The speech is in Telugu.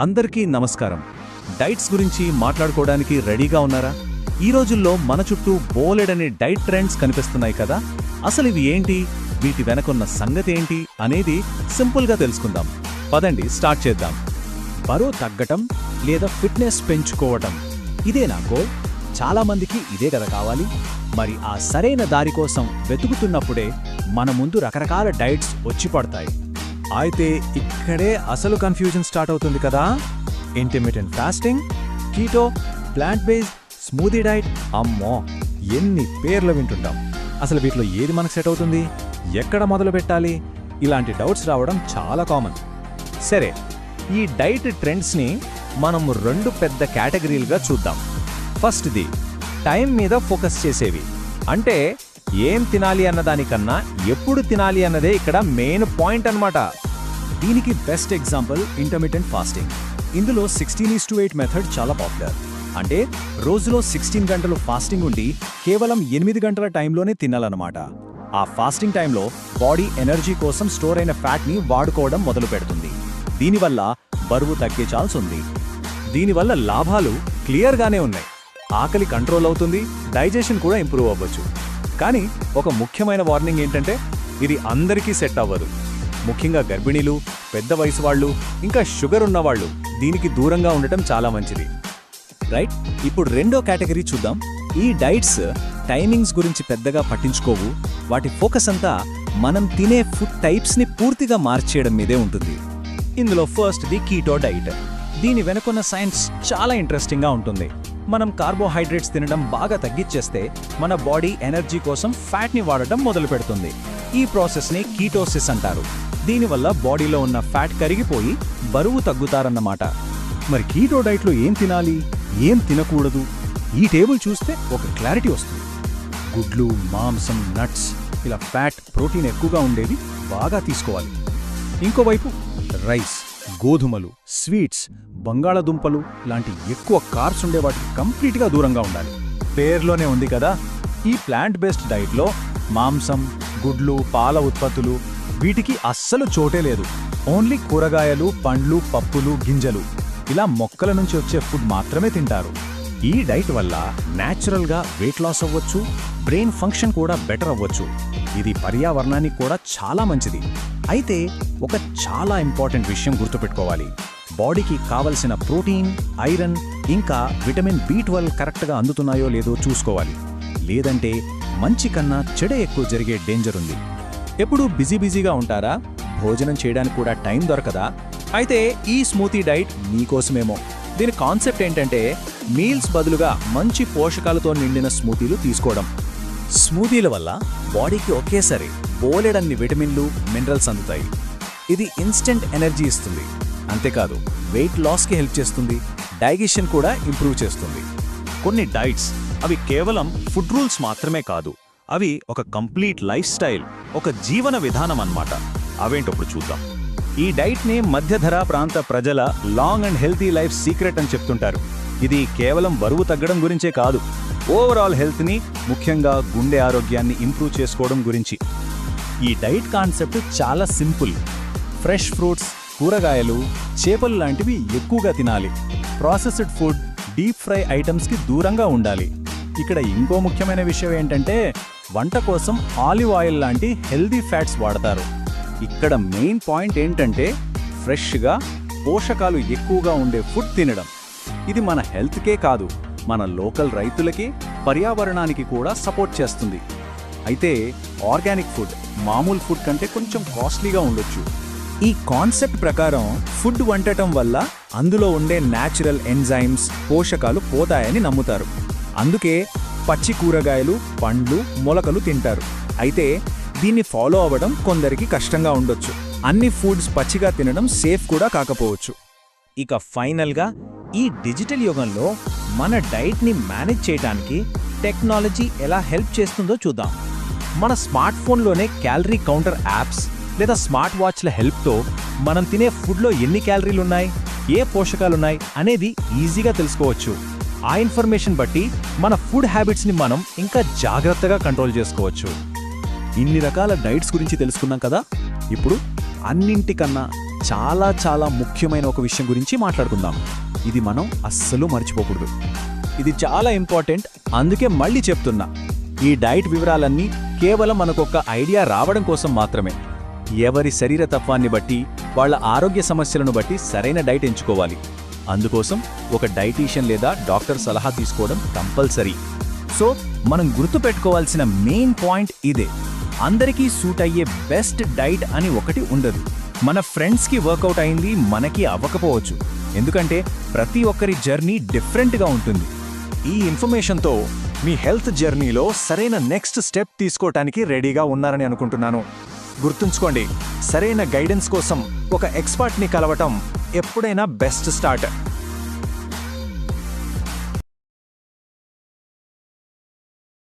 అందరికీ నమస్కారం. డైట్స్ గురించి మాట్లాడుకోవడానికి రెడీగా ఉన్నారా? ఈ రోజుల్లో మన చుట్టూ బోలెడని డైట్ ట్రెండ్స్ కనిపిస్తున్నాయి కదా? అసలు ఇవి ఏంటి? వీటి వెనకున్న సంగతి ఏంటి? అనేది సింపుల్గా తెలుసుకుందాం. పదండి స్టార్ట్ చేద్దాం. బరువు తగ్గటం లేదా ఫిట్నెస్ పెంచుకోవటం. ఇదే నా గోల్. చాలామందికి ఇదే కదా కావాలి. మరి ఆ సరైన దారి కోసం వెతుకుతున్నప్పుడే మన ముందు రకరకాల డైట్స్ వచ్చి పడతాయి. అయితే ఇక్కడే అసలు కన్ఫ్యూజన్ స్టార్ట్ అవుతుంది కదా. Intermediate fasting keto plant based smoothie diet అమ్మో ఎన్ని పేర్లు వింటుంటాం. అసలు వీటిలో ఏది మనకు సెట్ అవుతుంది? ఎక్కడ మొదలు పెట్టాలి? ఇలాంటి డౌట్స్ రావడం చాలా కామన్ సరే ఈ డైట్ ట్రెండ్స్ని మనం రెండు పెద్ద కేటగిరీలుగా చూద్దాం. ఫస్ట్ది టైం మీద ఫోకస్ చేసేవి. అంటే ఏం తినాలి అన్నదానికన్నా ఎప్పుడు తినాలి అన్నదే ఇక్కడ మెయిన్ పాయింట్ అన్నమాట. దీనికి బెస్ట్ ఎగ్జాంపుల్ ఇంటర్మీడియట్ ఫాస్టింగ్ ఇందులో sixteen is to eight method చాలా పాపులర్ అంటే రోజులో సిక్స్టీన్ గంటలు ఫాస్టింగ్ ఉండి కేవలం ఎనిమిది గంటల టైంలోనే తినాలన్నమాట. ఆ ఫాస్టింగ్ టైంలో బాడీ ఎనర్జీ కోసం స్టోర్ అయిన ఫ్యాట్ని వాడుకోవడం మొదలు పెడుతుంది. దీనివల్ల బరువు తగ్గే ఛాన్స్ ఉంది. దీనివల్ల లాభాలు క్లియర్గానే ఉన్నాయి. ఆకలి కంట్రోల్ అవుతుంది డైజెషన్ కూడా ఇంప్రూవ్ అవ్వచ్చు. కానీ ఒక ముఖ్యమైన వార్నింగ్ ఏంటంటే ఇది అందరికీ సెట్ అవ్వదు. ముఖ్యంగా గర్భిణీలు పెద్ద వయసు వాళ్ళు ఇంకా షుగర్ ఉన్నవాళ్ళు దీనికి దూరంగా ఉండటం చాలా మంచిది. రైట్? ఇప్పుడు రెండో కేటగిరీ చూద్దాం. ఈ డైట్స్ టైమింగ్స్ గురించి పెద్దగా పట్టించుకోవు. వాటి ఫోకస్ అంతా మనం తినే ఫుడ్ టైప్స్ని పూర్తిగా మార్చేయడం మీదే ఉంటుంది. ఇందులో ఫస్ట్ ది కీటో డైట్. దీని వెనుకున్న సైన్స్ చాలా ఇంట్రెస్టింగ్గా ఉంటుంది. మనం కార్బోహైడ్రేట్స్ తినడం బాగా తగ్గించేస్తే మన బాడీ ఎనర్జీ కోసం ఫ్యాట్ని వాడటం మొదలు పెడుతుంది ఈ ప్రాసెస్ని కీటోసిస్ అంటారు. దీనివల్ల బాడీలో ఉన్న ఫ్యాట్ కరిగిపోయి బరువు తగ్గుతారన్నమాట. మరి కీటో డైట్లో ఏం తినాలి? ఏం తినకూడదు? ఈ టేబుల్ చూస్తే ఒక క్లారిటీ వస్తుంది. గుడ్లు మాంసం నట్స్ ఇలా ఫ్యాట్ ప్రోటీన్ ఎక్కువగా ఉండేవి బాగా తీసుకోవాలి. ఇంకోవైపు రైస్ గోధుమలు స్వీట్స్ బంగాళదుంపలు లాంటి ఎక్కువ కార్స్ ఉండే వాటికి కంప్లీట్గా దూరంగా ఉండాలి. పేర్లోనే ఉంది కదా ఈ ప్లాంట్ బేస్డ్ డైట్లో మాంసం గుడ్లు పాల ఉత్పత్తులు వీటికి అస్సలు చోటే లేదు. ఓన్లీ కూరగాయలు పండ్లు పప్పులు గింజలు ఇలా మొక్కల నుంచి వచ్చే ఫుడ్ మాత్రమే తింటారు. ఈ డైట్ వల్ల న్యాచురల్గా వెయిట్ లాస్ అవ్వచ్చు బ్రెయిన్ ఫంక్షన్ కూడా బెటర్ అవ్వచ్చు. ఇది పర్యావరణానికి కూడా చాలా మంచిది. అయితే ఒక చాలా ఇంపార్టెంట్ విషయం గుర్తుపెట్టుకోవాలి. బాడీకి కావలసిన ప్రోటీన్ ఐరన్ ఇంకా విటమిన్ బి ట్వెల్వ్ కరెక్ట్గా అందుతున్నాయో లేదో చూసుకోవాలి. లేదంటే మంచి కన్నా చెడ ఎక్కువ జరిగే డేంజర్ ఉంది. ఎప్పుడు బిజీ బిజీగా ఉంటారా? భోజనం చేయడానికి కూడా టైం దొరకదా? అయితే ఈ స్మూతీ డైట్ మీకోసమేమో. దీని కాన్సెప్ట్ ఏంటంటే మీల్స్ బదులుగా మంచి పోషకాలతో నిండిన స్మూతీలు తీసుకోవడం. స్మూతీల వల్ల బాడీకి ఒకేసారి బోలెడన్ని విటమిన్లు మినరల్స్ అందుతాయి. ఇది ఇన్స్టెంట్ ఎనర్జీ ఇస్తుంది. అంతేకాదు వెయిట్ లాస్కి హెల్ప్ చేస్తుంది డైజెషన్ కూడా ఇంప్రూవ్ చేస్తుంది. కొన్ని డైట్స్ అవి కేవలం ఫుడ్ రూల్స్ మాత్రమే కాదు అవి ఒక కంప్లీట్ లైఫ్ స్టైల్ ఒక జీవన విధానం అన్నమాట. అవేంటప్పుడు చూద్దాం. ఈ డైట్ని మధ్యధరా ప్రాంత ప్రజల long and healthy life secret అని చెప్తుంటారు. ఇది కేవలం బరువు తగ్గడం గురించే కాదు ఓవరాల్ హెల్త్ని ముఖ్యంగా గుండె ఆరోగ్యాన్ని ఇంప్రూవ్ చేసుకోవడం గురించి. ఈ డైట్ కాన్సెప్ట్ చాలా సింపుల్. ఫ్రెష్ ఫ్రూట్స్ కూరగాయలు చేపలు లాంటివి ఎక్కువగా తినాలి. ప్రాసెస్డ్ ఫుడ్ డీప్ ఫ్రై ఐటమ్స్కి దూరంగా ఉండాలి. ఇక్కడ ఇంకో ముఖ్యమైన విషయం ఏంటంటే వంట కోసం ఆలివ్ ఆయిల్ లాంటి హెల్దీ ఫ్యాట్స్ వాడతారు. ఇక్కడ మెయిన్ పాయింట్ ఏంటంటే ఫ్రెష్గా పోషకాలు ఎక్కువగా ఉండే ఫుడ్ తినడం. ఇది మన హెల్త్కే కాదు మన లోకల్ రైతులకి పర్యావరణానికి కూడా సపోర్ట్ చేస్తుంది. అయితే ఆర్గానిక్ ఫుడ్ మామూలు ఫుడ్ కంటే కొంచెం కాస్ట్లీగా ఉండొచ్చు. ఈ కాన్సెప్ట్ ప్రకారం ఫుడ్ వండటం వల్ల అందులో ఉండే న్యాచురల్ ఎంజైమ్స్ పోషకాలు పోతాయని నమ్ముతారు. అందుకే పచ్చి కూరగాయలు పండ్లు మొలకలు తింటారు. అయితే దీన్ని ఫాలో అవ్వడం కొందరికి కష్టంగా ఉండొచ్చు. అన్ని ఫుడ్స్ పచ్చిగా తినడం సేఫ్ కూడా కాకపోవచ్చు. ఇక ఫైనల్గా ఈ డిజిటల్ యుగంలో మన డైట్ని మేనేజ్ చేయడానికి టెక్నాలజీ ఎలా హెల్ప్ చేస్తుందో చూద్దాం. మన స్మార్ట్ ఫోన్లోనే క్యాలరీ కౌంటర్ యాప్స్ లేదా స్మార్ట్ వాచ్ల హెల్ప్తో మనం తినే ఫుడ్లో ఎన్ని క్యాలరీలు ఉన్నాయి ఏ పోషకాలున్నాయి అనేది ఈజీగా తెలుసుకోవచ్చు. ఆ ఇన్ఫర్మేషన్ బట్టి మన ఫుడ్ హ్యాబిట్స్ని మనం ఇంకా జాగ్రత్తగా కంట్రోల్ చేసుకోవచ్చు. ఇన్ని రకాల డైట్స్ గురించి తెలుసుకున్నాం కదా? ఇప్పుడు అన్నింటికన్నా చాలా చాలా ముఖ్యమైన ఒక విషయం గురించి మాట్లాడుకుందాం. ఇది మనం అస్సలు మర్చిపోకూడదు. ఇది చాలా ఇంపార్టెంట్ అందుకే మళ్ళీ చెప్తున్నా. ఈ డైట్ వివరాలన్నీ కేవలం మనకొక ఐడియా రావడం కోసం మాత్రమే. ఎవరి శరీర తత్వాన్ని బట్టి వాళ్ళ ఆరోగ్య సమస్యలను బట్టి సరైన డైట్ ఎంచుకోవాలి. అందుకోసం ఒక డైటీషియన్ లేదా డాక్టర్ సలహా తీసుకోవడం కంపల్సరీ. సో మనం గుర్తుపెట్టుకోవాల్సిన మెయిన్ పాయింట్ ఇదే. అందరికీ సూట్ అయ్యే బెస్ట్ డైట్ అని ఒకటి ఉండదు. మన ఫ్రెండ్స్కి వర్కౌట్ అయింది మనకి అవ్వకపోవచ్చు. ఎందుకంటే ప్రతి ఒక్కరి జర్నీ డిఫరెంట్గా ఉంటుంది. ఈ ఇన్ఫర్మేషన్తో మీ హెల్త్ జర్నీలో సరైన నెక్స్ట్ స్టెప్ తీసుకోవటానికి రెడీగా ఉన్నారని అనుకుంటున్నాను. గుర్తుంచుకోండి సరైన గైడెన్స్ కోసం ఒక ఎక్స్పర్ట్ని కలవటం ఎప్పుడైనా బెస్ట్ స్టార్ట్.